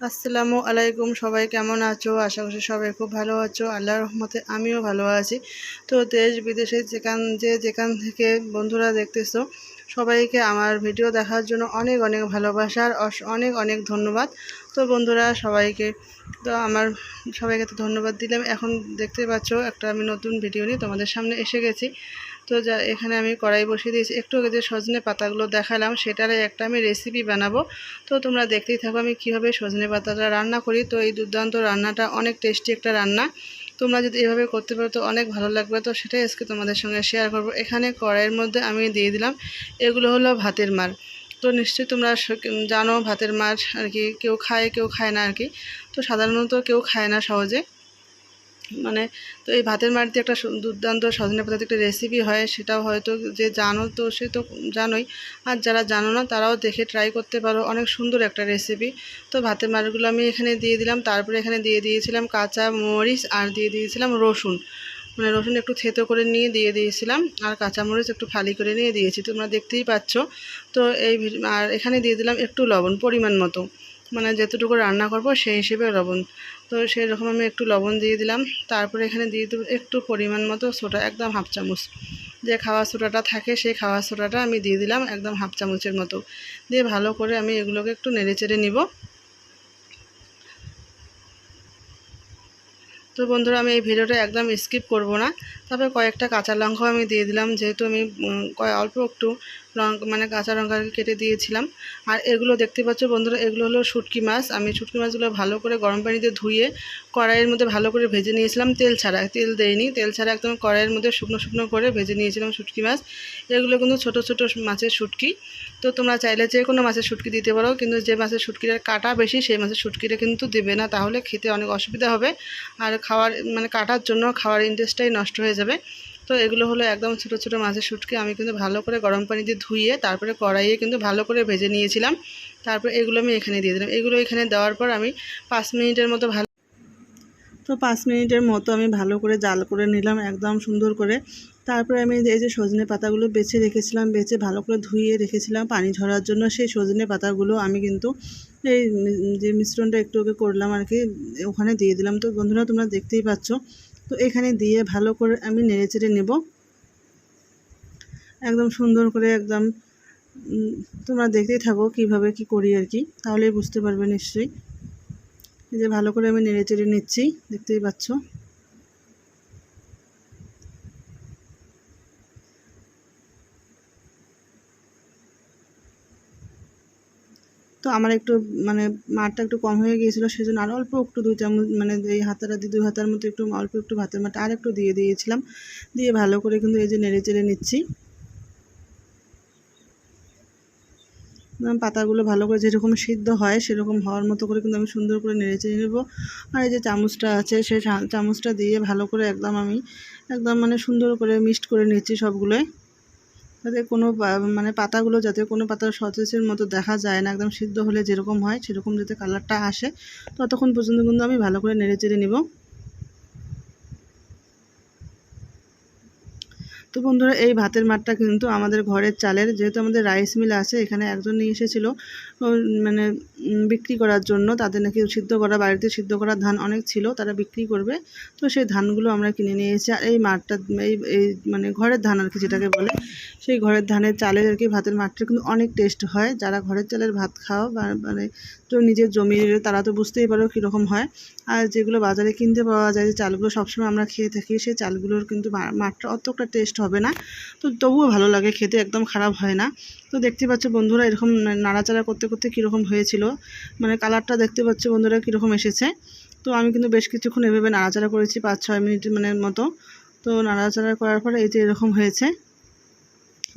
আসসালামু আলাইকুম, সবাই কেমন আছো? আশা করছি সবাই খুব ভালো আছো। আল্লাহর রহমতে আমিও ভালো আছি। তো দেশ বিদেশে যেখান যে যেখান থেকে বন্ধুরা দেখতেছো, সবাইকে আমার ভিডিও দেখার জন্য অনেক অনেক ভালোবাসার অনেক অনেক ধন্যবাদ। তো বন্ধুরা, সবাইকে তো আমার সবাইকে তো ধন্যবাদ দিলাম। এখন দেখতে পাচ্ছ একটা আমি নতুন ভিডিও নিয়ে তোমাদের সামনে এসে গেছি। তো যা, এখানে আমি কড়াই বসিয়ে দিয়েছি। একটু আগে যে সজনে পাতাগুলো দেখালাম, সেটারই একটা আমি রেসিপি বানাবো। তো তোমরা দেখতেই থাকো আমি কীভাবে সজনে পাতাটা রান্না করি। তো এই দুর্দান্ত রান্নাটা অনেক টেস্টি একটা রান্না। তোমরা যদি এভাবে করতে পারো তো অনেক ভালো লাগবে। তো সেটাই আজকে তোমাদের সঙ্গে শেয়ার করব। এখানে কড়াইয়ের মধ্যে আমি দিয়ে দিলাম, এগুলো হলো ভাতের মার। তো নিশ্চয়ই তোমরা জানো ভাতের মার আর কি, কেউ খায় কেউ খায় না আর কি। তো সাধারণত কেউ খায় না সহজে। মানে তো এই ভাতের মাড়িতে একটা দুর্দান্ত সজনে পাতাতে একটা রেসিপি হয়, সেটাও হয়তো যে জানো তো, সে তো জানোই। আর যারা জানো না, তারাও দেখে ট্রাই করতে পারো। অনেক সুন্দর একটা রেসিপি তো ভাতের মাড়গুলো আমি এখানে দিয়ে দিলাম। তারপরে এখানে দিয়ে দিয়েছিলাম কাঁচা মরিচ আর দিয়ে দিয়েছিলাম রসুন। মানে রসুন একটু থেতো করে নিয়ে দিয়ে দিয়েছিলাম আর কাঁচামরিচ একটু ফালি করে নিয়ে দিয়েছি। তোমরা দেখতেই পাচ্ছ। তো এই আর এখানে দিয়ে দিলাম একটু লবণ, পরিমাণ মতো। মানে যতটুকু রান্না করব, সেই হিসেবে লবণ। তো সেই রকম আমি একটু লবণ দিয়ে দিলাম। তারপরে এখানে দিয়ে দেবো একটু পরিমাণ মতো সোডা, একদম হাফ চামচ। যে খাওয়া সোডাটা থাকে সেই খাওয়া সোডাটা আমি দিয়ে দিলাম একদম হাফ চামচের মতো। দিয়ে ভালো করে আমি এগুলোকে একটু নেড়ে চেড়ে নিব। তো বন্ধুরা, আমি এই ভিডিওটা একদম স্কিপ করব না। তারপরে কয়েকটা কাঁচা লঙ্কাও আমি দিয়ে দিলাম। যেহেতু আমি অল্প একটু লঙ্কা মানে কাঁচা লঙ্কা কেটে দিয়েছিলাম। আর এগুলো দেখতে পাচ্ছ বন্ধুরা, এগুলো হলো শুটকি মাছ। আমি শুটকি মাছগুলো ভালো করে গরম পানিতে ধুয়ে কড়াইয়ের মধ্যে ভালো করে ভেজে নিয়েছিলাম। তেল ছাড়া, তেল দেয়নি তেল ছাড়া একদম কড়াইয়ের মধ্যে শুকনো শুকনো করে ভেজে নিয়েছিলাম শুটকি মাছ। এগুলো কিন্তু ছোট ছোট মাছের শুটকি। তো তোমরা চাইলে যে কোনো মাছের শুটকি দিতে পারো, কিন্তু যে মাছের শুটকিটার কাটা বেশি, সেই মাছের শুটকিটা কিন্তু দেবে না। তাহলে খেতে অনেক অসুবিধা হবে। আর খাওয়ার মানে কাটার জন্য খাওয়ার ইন্টারেস্টটাই নষ্ট হয়ে যাবে। তো এগুলো হলো একদম ছোট ছোট মাছের শুটকি। আমি কিন্তু ভালো করে গরম পানি দিয়ে ধুয়ে, তারপরে কড়াইয়ে কিন্তু ভালো করে ভেজে নিয়েছিলাম। তারপরে এগুলো আমি এখানে দিয়ে দিলাম। এগুলো এখানে দেওয়ার পর আমি পাঁচ মিনিটের মতো ভালো তো পাঁচ মিনিটের মতো আমি ভালো করে জাল করে নিলাম একদম সুন্দর করে। তারপরে আমি এই যে সজনে পাতাগুলো বেছে রেখেছিলাম, বেছে ভালো করে ধুয়ে রেখেছিলাম পানি ঝরার জন্য। সেই সজনে পাতাগুলো আমি কিন্তু এই যে মিশ্রণটা একটু ওকে করলাম আর কি, ওখানে দিয়ে দিলাম। তো বন্ধুরা, তোমরা দেখতেই পাচ্ছ তো এখানে দিয়ে ভালো করে আমি নেড়ে চেড়ে নেব। একদম সুন্দর করে একদম তোমরা দেখতেই থাকো কীভাবে কি করি আর কি, তাহলেই বুঝতে পারবে নিশ্চয়ই। এই যে ভালো করে আমি নেড়ে চেড়ে নিচ্ছি, দেখতেই পাচ্ছ। তো আমার একটু মানে মাঠটা একটু কম হয়ে গিয়েছিল, সেজন্য আরও অল্প একটু দুই চামচ মানে এই হাতাটা দিয়ে দুই হাতার মতো একটু, অল্প একটু ভাতের মাঠটা আর একটু দিয়ে দিয়েছিলাম। দিয়ে ভালো করে কিন্তু এই যে নেড়ে চেড়ে নিচ্ছি। পাতাগুলো ভালো করে যেরকম সিদ্ধ হয়, সেরকম হওয়ার মতো করে কিন্তু আমি সুন্দর করে নেড়ে চেড়ে নেব। আর এই যে চামচটা আছে, সেই চামচটা দিয়ে ভালো করে একদম আমি, একদম মানে সুন্দর করে মিক্সড করে নিচ্ছি সবগুলোই। যাতে কোনো মানে পাতাগুলো যাতে কোনো পাতা সতেজের মতো দেখা যায় না, একদম সিদ্ধ হলে যেরকম হয় সেরকম যাতে কালারটা আসে, ততক্ষণ পর্যন্ত কিন্তু আমি ভালো করে নেড়ে চেড়ে নিব। তো বন্ধুরা, এই ভাতের মাঠটা কিন্তু আমাদের ঘরের চালের, যেহেতু আমাদের রাইস মিল আছে, এখানে একজন নিয়ে এসেছিল মানে বিক্রি করার জন্য। তাদের নাকি সিদ্ধ করা, বাড়িতে সিদ্ধ করা ধান অনেক ছিল, তারা বিক্রি করবে। তো সেই ধানগুলো আমরা কিনে নিয়ে এসেছি। আর এই মাঠটা, এই এই মানে ঘরের ধান আর কি যেটাকে বলে, সেই ঘরের ধানের চালের আর কি ভাতের মাঠটা কিন্তু অনেক টেস্ট হয়। যারা ঘরের চালের ভাত খাও মানে তো নিজের জমির তারা তো বুঝতেই পারো কীরকম হয়। আর যেগুলো বাজারে কিনতে পাওয়া যায়, যে চালগুলো সবসময় আমরা খেয়ে থাকি, সেই চালগুলোর কিন্তু মাঠটা অতটা টেস্ট হবে না। তো তবুও ভালো লাগে, খেতে একদম খারাপ হয় না। তো দেখতে পাচ্ছ বন্ধুরা এরকম নাড়াচাড়া করতে করতে কীরকম হয়েছিল। মানে কালারটা দেখতে পাচ্ছ বন্ধুরা কীরকম এসেছে। তো আমি কিন্তু বেশ কিছুক্ষণ এভাবে নাড়াচাড়া করেছি পাঁচ, ছয় মিনিট মানে মতো। তো নাড়াচাড়া করার পরে এই যে এরকম হয়েছে।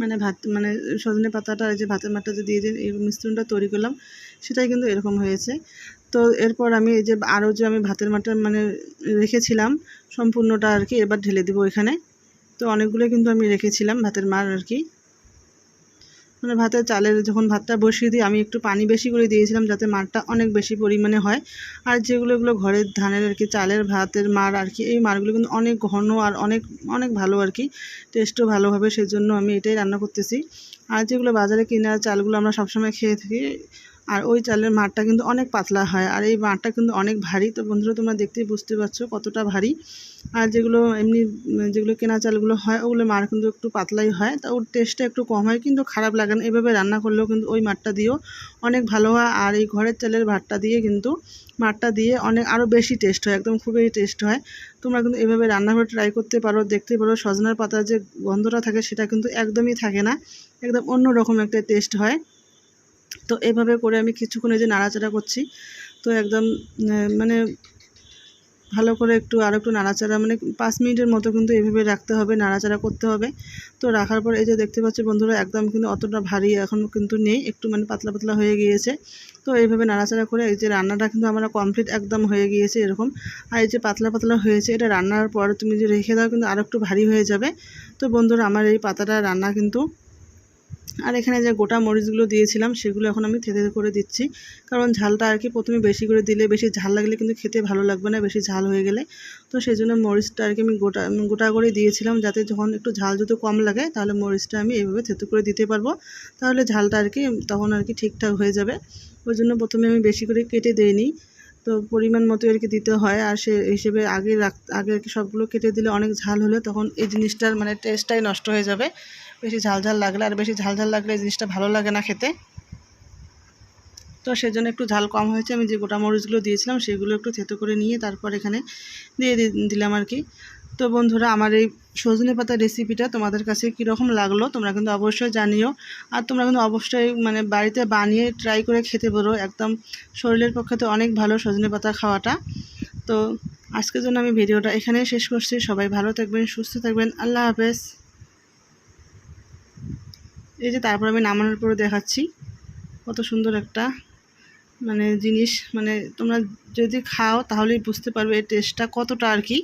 মানে ভাত মানে সজনে পাতাটা, এই যে ভাতের মাঠটা যে দিয়ে দিয়ে এই মিশ্রণটা তৈরি করলাম, সেটাই কিন্তু এরকম হয়েছে। তো এরপর আমি এই যে আরও যে আমি ভাতের মাঠটা মানে রেখেছিলাম, সম্পূর্ণটা আর কি এবার ঢেলে দেবো এখানে। তো অনেকগুলো কিন্তু আমি রেখেছিলাম ভাতের মার আর কি। মানে ভাতের চালের যখন ভাতটা বসিয়ে দিই, আমি একটু পানি বেশি করে দিয়েছিলাম যাতে মারটা অনেক বেশি পরিমাণে হয়। আর যেগুলো এগুলো ঘরের ধানের আর কি, চালের ভাতের মার আর কি, এই মারগুলো কিন্তু অনেক ঘন আর অনেক অনেক ভালো আর কি, টেস্টও ভালো হবে সেই জন্য আমি এটাই রান্না করতেছি। আর যেগুলো বাজারে কেনা চালগুলো আমরা সবসময় খেয়ে থাকি আর ওই চালের মাঠটা কিন্তু অনেক পাতলা হয় আর এই মাঠটা কিন্তু অনেক ভারী। তো বন্ধুরা, তোমরা দেখতেই বুঝতে পারছ কতটা ভারী। আর যেগুলো এমনি যেগুলো কেনা চালগুলো হয়, ওগুলো মার কিন্তু একটু পাতলাই হয়। তা ওর টেস্টটা একটু কম হয়, কিন্তু খারাপ লাগে না। এভাবে রান্না করলেও কিন্তু ওই মাঠটা দিয়েও অনেক ভালো হয়। আর এই ঘরের চালের ভাতটা দিয়ে কিন্তু মাঠটা দিয়ে অনেক আরও বেশি টেস্ট হয়, একদম খুবই টেস্ট হয়। তোমরা কিন্তু এভাবে রান্না করে ট্রাই করতে পারো, দেখতে পারো সজনার পাতার যে গন্ধটা থাকে সেটা কিন্তু একদমই থাকে না। একদম অন্য রকম একটা টেস্ট হয়। তো এভাবে করে আমি কিছুক্ষণ এই যে নাড়াচাড়া করছি। তো একদম মানে ভালো করে একটু আর একটু নাড়াচাড়া মানে পাঁচ মিনিটের মতো কিন্তু এভাবে রাখতে হবে, নাড়াচাড়া করতে হবে। তো রাখার পর এই যে দেখতে পাচ্ছি বন্ধুরা, একদম কিন্তু অতটা ভারী এখন কিন্তু নেই, একটু মানে পাতলা পাতলা হয়ে গিয়েছে। তো এইভাবে নাড়াচাড়া করে এই যে রান্নাটা কিন্তু আমার কমপ্লিট একদম হয়ে গিয়েছে এরকম। আর এই যে পাতলা পাতলা হয়েছে, এটা রান্নার পর তুমি যে রেখে দাও কিন্তু আরও একটু ভারী হয়ে যাবে। তো বন্ধুরা, আমার এই পাতাটা রান্না কিন্তু আর এখানে যে গোটা মরিচগুলো দিয়েছিলাম, সেগুলো এখন আমি থেতে করে দিচ্ছি। কারণ ঝালটা আর কি প্রথমে বেশি করে দিলে বেশি ঝাল লাগলে কিন্তু খেতে ভালো লাগবে না, বেশি ঝাল হয়ে গেলে। তো সেই জন্য মরিচটা আর কি আমি গোটা গোটা করে দিয়েছিলাম, যাতে যখন একটু ঝাল যদি কম লাগে, তাহলে মরিচটা আমি এইভাবে থেতে করে দিতে পারব। তাহলে ঝালটা আর কি তখন আর কি ঠিকঠাক হয়ে যাবে। ওই জন্য প্রথমে আমি বেশি করে কেটে দিইনি। তো পরিমাণ মতো আর কি দিতে হয়, আর সে হিসেবে আগে রাখ, আগে আর কি সবগুলো কেটে দিলে অনেক ঝাল হলে তখন এই জিনিসটার মানে টেস্টটাই নষ্ট হয়ে যাবে। বেশি ঝাল ঝাল লাগলে আর বেশি ঝাল ঝাল লাগলে জিনিসটা ভালো লাগে না খেতে। তো সেজন্য একটু ঝাল কম হয়েছে। আমি যে গোটা মরিচগুলো দিয়েছিলাম সেগুলো একটু থেতো করে নিয়ে তারপর এখানে দিয়ে দিলাম আর কি। তো বন্ধুরা, আমার এই সজনে পাতার রেসিপিটা তোমাদের কাছে কীরকম লাগল তোমরা কিন্তু অবশ্যই জানিও। আর তোমরা কিন্তু অবশ্যই মানে বাড়িতে বানিয়ে ট্রাই করে খেতে পারো। একদম শরীরের পক্ষে তো অনেক ভালো সজনে পাতা খাওয়াটা। তো আজকের জন্য আমি ভিডিওটা এখানেই শেষ করছি। সবাই ভালো থাকবেন, সুস্থ থাকবেন। আল্লাহ হাফেজ। এই যে তারপর আমি নামানোর পরে দেখাচ্ছি। কত সুন্দর একটা মানে জিনিস। মানে তোমরা যদি খাও তাহলেই বুঝতে পারবে এই টেস্টটা কতটা আর কি।